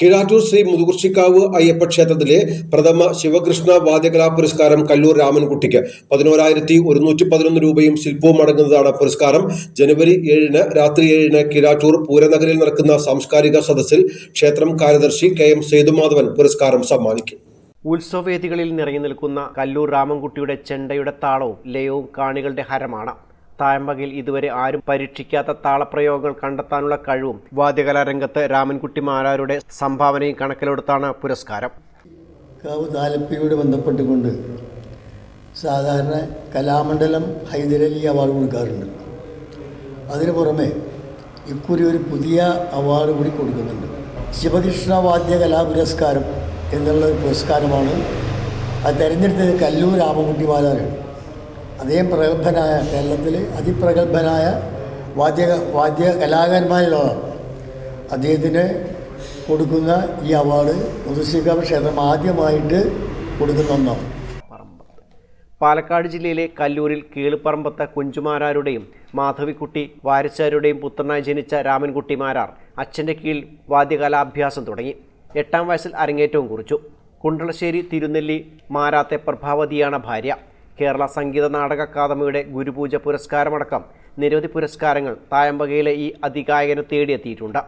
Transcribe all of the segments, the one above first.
കീഴാറ്റൂർ ശ്രീ മുതുകുർശിക്കാവ് അയ്യപ്പ ക്ഷേത്രത്തിലെ പ്രഥമ ശിവകൃഷ്ണ വാദ്യകലാ പുരസ്കാരം കല്ലൂർ രാമൻകുട്ടിക്ക് പതിനോരായിരത്തി ഒരുന്നൂറ്റി പതിനൊന്ന് രൂപയും ശില്പവും അടങ്ങുന്നതാണ് പുരസ്കാരം. ജനുവരി ഏഴിന് രാത്രി ഏഴിന് കീഴാറ്റൂർ പൂരനഗരിൽ നടക്കുന്ന സാംസ്കാരിക സദസ്സിൽ ക്ഷേത്രം കാര്യദർശി കെ എം സേതുമാധവൻ പുരസ്കാരം സമ്മാനിക്കും. ഉത്സവവേദികളിൽ നിറഞ്ഞു നിൽക്കുന്ന കല്ലൂർ രാമൻകുട്ടിയുടെ ചെണ്ടയുടെ താളവും ലയവും കാണികളുടെ ഹരമാണ്. തായമ്പകയിൽ ഇതുവരെ ആരും പരീക്ഷിക്കാത്ത താളപ്രയോഗങ്ങൾ കണ്ടെത്താനുള്ള കഴിവും വാദ്യകലാരംഗത്ത് രാമൻകുട്ടി മാരാരുടെ സംഭാവനയും കണക്കിലെടുത്താണ് പുരസ്കാരം. കാവ് താലപ്പിയോട് ബന്ധപ്പെട്ടുകൊണ്ട് സാധാരണ കലാമണ്ഡലം ഹൈദരലി അവാർഡ് കൊടുക്കാറുണ്ട്. അതിനു പുറമെ ഇക്കുറി ഒരു പുതിയ അവാർഡ് കൂടി കൊടുക്കുന്നുണ്ട്. ശിവകൃഷ്ണ വാദ്യ കലാ പുരസ്കാരം എന്നുള്ള ഒരു പുരസ്കാരമാണ് അത് തിരഞ്ഞെടുത്തത് കല്ലൂർ രാമൻകുട്ടി മാലാരാണ് അദ്ദേഹം പ്രഗത്ഭനായ കേരളത്തിലെ അതിപ്രഗത്ഭനായ വാദ്യ വാദ്യ കലാകാരന്മാരിലുള്ള അദ്ദേഹത്തിന് കൊടുക്കുന്ന ഈ അവാർഡ് മുതുശ്രീകാവ് ക്ഷേത്രം ആദ്യമായിട്ട് കൊടുക്കുന്ന ഒന്നാണ്. പാലക്കാട് ജില്ലയിലെ കല്ലൂരിൽ കീളുപറമ്പത്ത് കുഞ്ചുമാരാരുടെയും മാധവിക്കുട്ടി വാരിച്ചാരുടെയും പുത്രനായി ജനിച്ച രാമൻകുട്ടി മാരാർ അച്ഛന്റെ കീഴിൽ വാദ്യകലാഭ്യാസം തുടങ്ങി. എട്ടാം വയസ്സിൽ അരങ്ങേറ്റവും കുറിച്ചു. കുണ്ടളശ്ശേരി തിരുനെല്ലി മാരാത്തെ പ്രഭാവതിയാണ് ഭാര്യ. കേരള സംഗീത നാടക അക്കാദമിയുടെ ഗുരുപൂജ പുരസ്കാരമടക്കം നിരവധി പുരസ്കാരങ്ങൾ തായമ്പകയിലെ ഈ അതികായകന് തേടിയെത്തിയിട്ടുണ്ട്.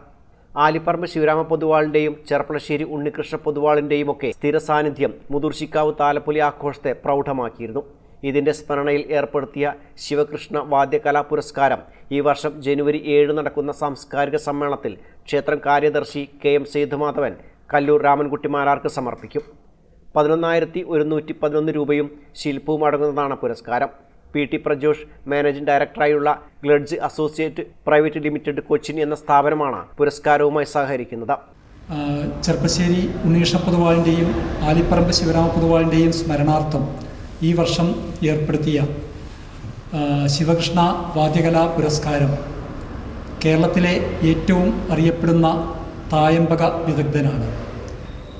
ആലിപ്പറമ്പ് ശിവരാമ പൊതുവാളിന്റെയും ചെർപ്പളശ്ശേരി ഉണ്ണികൃഷ്ണ പൊതുവാളിന്റെയും ഒക്കെ സ്ഥിര സാന്നിധ്യം മുതിർശിക്കാവ് താലപ്പൊലി ആഘോഷത്തെ പ്രൗഢമാക്കിയിരുന്നു. ഇതിന്റെ സ്മരണയിൽ ഏർപ്പെടുത്തിയ ശിവകൃഷ്ണ വാദ്യകലാ പുരസ്കാരം ഈ വർഷം ജനുവരി ഏഴ് നടക്കുന്ന സാംസ്കാരിക സമ്മേളനത്തിൽ ക്ഷേത്രം കാര്യദർശി കെ എം സേതുമാധവൻ കല്ലൂർ രാമൻകുട്ടി മാരാർക്ക് സമർപ്പിക്കും. പതിനൊന്നായിരത്തി ഒരുന്നൂറ്റി പതിനൊന്ന് രൂപയും ശില്പവും അടങ്ങുന്നതാണ് പുരസ്കാരം. പി ടി പ്രജോഷ് മാനേജിംഗ് ഡയറക്ടറായുള്ള ഗ്ലഡ്ജ് അസോസിയേറ്റ് പ്രൈവറ്റ് ലിമിറ്റഡ് കൊച്ചിൻ എന്ന സ്ഥാപനമാണ് പുരസ്കാരവുമായി സഹകരിക്കുന്നത്. ചെറുപ്പശ്ശേരി ഉണ്ണീഷ പൊതുവാളിന്റെയും ആലിപ്പറമ്പ് ശിവരാമ പൊതുവാളിന്റെയും സ്മരണാർത്ഥം ഈ വർഷം ഏർപ്പെടുത്തിയ ശിവകൃഷ്ണ വാദ്യകലാ പുരസ്കാരം കേരളത്തിലെ ഏറ്റവും അറിയപ്പെടുന്ന തായമ്പക വിദഗ്ധനാണ്.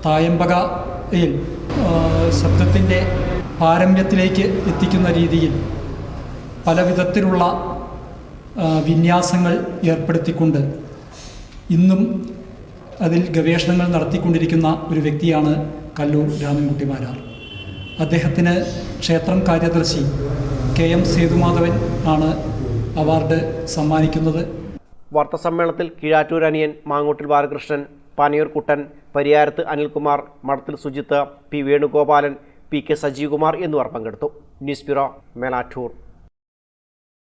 തായമ്പകയിൽ ശബ്ദത്തിന്റെ പാരമ്യത്തിലേക്ക് എത്തിക്കുന്ന രീതിയിൽ പല വിധത്തിലുള്ള വിന്യാസങ്ങൾ ഏർപ്പെടുത്തിക്കൊണ്ട് ഇന്നും അതിൽ ഗവേഷണങ്ങൾ നടത്തിക്കൊണ്ടിരിക്കുന്ന ഒരു വ്യക്തിയാണ് കല്ലൂർ രാമൻകുട്ടി മാരാർ അദ്ദേഹത്തിന് ക്ഷേത്രം കാര്യദർശി കെ എം സേതുമാധവൻ ആണ് അവാർഡ് സമ്മാനിക്കുന്നത്. വാർത്താസമ്മേളനത്തിൽ കീഴാറ്റൂർ അനിയൻ Mangottil Balakrishnan പാനയൂർ Kuttan Pariyarath Anilkumar Madathil Sujith P Venugopalan P K Sajeevakumar എന്നിവർ പങ്കെടുത്തു. News bureau Melattur.